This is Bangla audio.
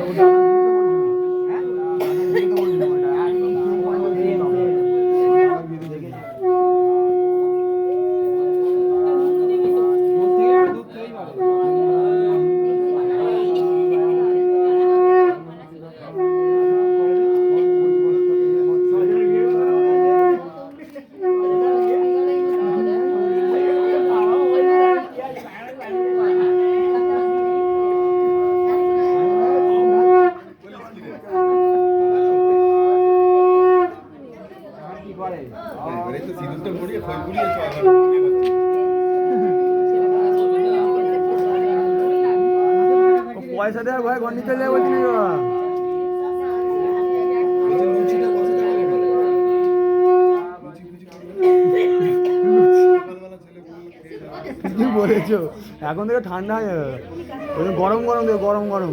একটা সিঁদুরটা মরিয়ে মনে। পয়সা দেওয়ার ভয় ঘর নিতে যাবে বলছি। কি বলেছ? এখন থেকে ঠান্ডা হয়ে গরম গরম গরম গরম।